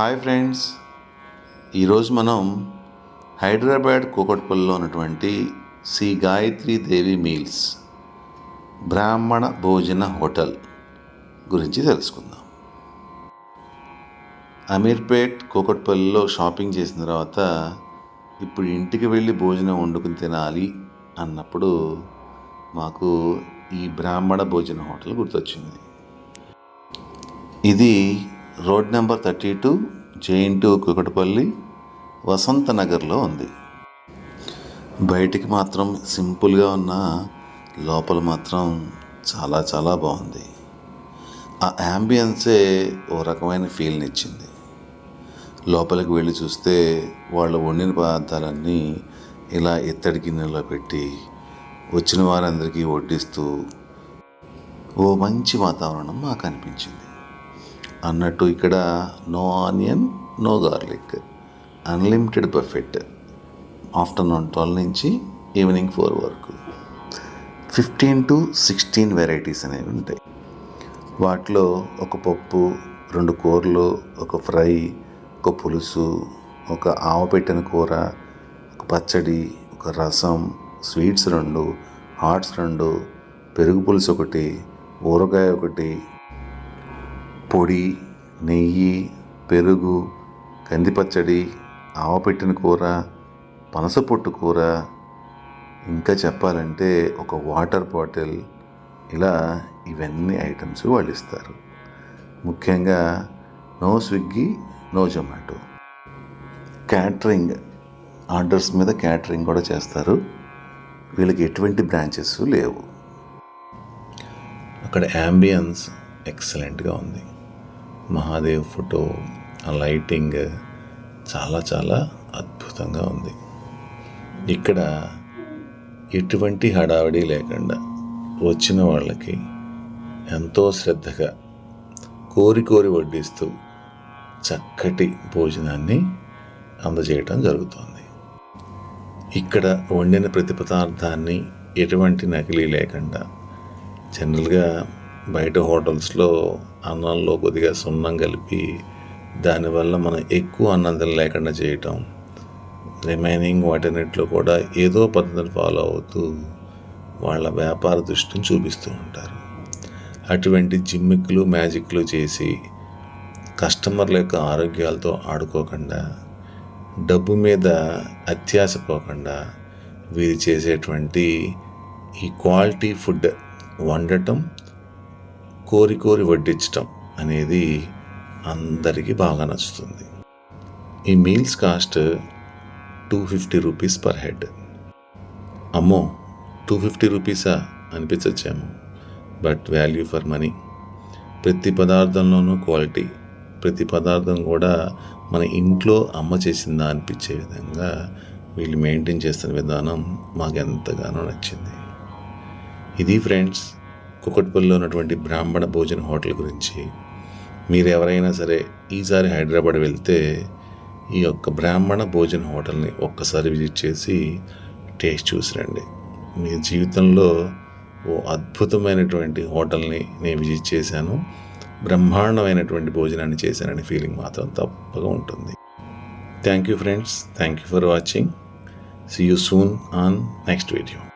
Hi friends. ఈరోజు మనం హైదరాబాద్ కూకట్పల్లిలో ఉన్నటువంటి శ్రీ గాయత్రి దేవి మీల్స్ బ్రాహ్మణ భోజన హోటల్ గురించి తెలుసుకుందాం. అమీర్పేట్ కూకట్పల్లిలో షాపింగ్ చేసిన తర్వాత ఇప్పుడు ఇంటికి వెళ్ళి భోజనం వండుకుని తినాలి అన్నప్పుడు మాకు ఈ బ్రాహ్మణ భోజన హోటల్ గుర్తొచ్చింది. ఇది road number thirty two JNTU Kukatpally Vasantha నగర్లో ఉంది. బయటికి మాత్రం సింపుల్గా ఉన్న లోపల మాత్రం చాలా చాలా బాగుంది. ఆ యాంబియన్సే ఓ రకమైన ఫీల్ని ఇచ్చింది లోపలికి వెళ్ళి చూస్తే వాళ్ళు వండిన పదార్థాలన్నీ ఇలా ఇత్తడి గిన్నెలో పెట్టి వచ్చిన వారందరికీ వడ్డిస్తూ ఓ మంచి వాతావరణం మాకు అనిపించింది అన్నట్టు ఇక్కడ no onion no garlic. Unlimited buffet afternoon twelve నుంచి ఈవినింగ్ ఫోర్ వరకు. ఫిఫ్టీన్ టు సిక్స్టీన్ వెరైటీస్ అనేవి ఉంటాయి. వాటిలో ఒక పప్పు రెండు కూరలు ఒక ఫ్రై ఒక పులుసు ఒక ఆవ పెట్టిన కూర ఒక పచ్చడి ఒక రసం స్వీట్స్ రెండు హాట్స్ రెండు పెరుగు పులుసు ఒకటి ఊరగాయ ఒకటి పొడి నెయ్యి పెరుగు కంది పచ్చడి ఆవపెట్టిన కూర పనస పొట్టు కూర ఇంకా చెప్పాలంటే ఒక వాటర్ బాటిల్ ఇలా ఇవన్నీ ఐటమ్స్ వాళ్ళు ఇస్తారు. ముఖ్యంగా no Swiggy no Zomato. Catering orders మీద క్యాటరింగ్ కూడా చేస్తారు. వీళ్ళకి ఎటువంటి బ్రాంచెస్ లేవు. అక్కడ యాంబియన్స్ ఎక్సలెంట్గా ఉంది. మహాదేవ్ ఫోటో ఆ లైటింగ్ చాలా చాలా అద్భుతంగా ఉంది. ఇక్కడ ఎటువంటి హడావిడి లేకుండా వచ్చిన వాళ్ళకి ఎంతో శ్రద్ధగా కోరి కోరి వడ్డిస్తూ చక్కటి భోజనాన్ని అందజేయటం జరుగుతుంది. ఇక్కడ వండిన ప్రతి పదార్థాన్ని ఎటువంటి నకిలీ లేకుండా జనరల్గా బయట హోటల్స్లో అన్నంలో కొద్దిగా సున్నం కలిపి దానివల్ల మనం ఎక్కువ అన్నం లేకుండా చేయటం రిమైనింగ్ వాటన్నిటిలో కూడా ఏదో పద్ధతిని ఫాలో అవుతూ వాళ్ళ వ్యాపార దృష్టిని చూపిస్తూ ఉంటారు. అటువంటి జిమ్మిక్లు మ్యాజిక్లు చేసి కస్టమర్ల యొక్క ఆరోగ్యాలతో ఆడుకోకుండా డబ్బు మీద అత్యాశ పోకుండా వీరు చేసేటువంటి ఈ క్వాలిటీ ఫుడ్ వండటం కోరి కోరి వడ్డించటం అనేది అందరికీ బాగా నచ్చుతుంది. ఈ meals cost two fifty rupees per head. అమ్మో టూ ఫిఫ్టీ రూపీసా అనిపించచ్చేమో. బట్ వాల్యూ ఫర్ మనీ ప్రతి పదార్థంలోనూ క్వాలిటీ ప్రతి పదార్థం కూడా మన ఇంట్లో అమ్మ చేసిందా అనిపించే విధంగా వీళ్ళు మెయింటైన్ చేస్తున్న విధానం మాకు ఎంతగానో నచ్చింది. ఇది ఫ్రెండ్స్ కుకట్పల్లిలో ఉన్నటువంటి బ్రాహ్మణ భోజన హోటల్ గురించి మీరు ఎవరైనా సరే ఈసారి హైదరాబాద్ వెళ్తే ఈ యొక్క బ్రాహ్మణ భోజన హోటల్ని ఒక్కసారి విజిట్ చేసి టేస్ట్ చూసి రండి. మీ జీవితంలో ఓ అద్భుతమైనటువంటి హోటల్ని నేను విజిట్ చేశాను. బ్రహ్మాండమైనటువంటి భోజనాన్ని చేశానని ఫీలింగ్ మాత్రం తప్పగా ఉంటుంది. Thank you friends thank you for watching see you soon on next video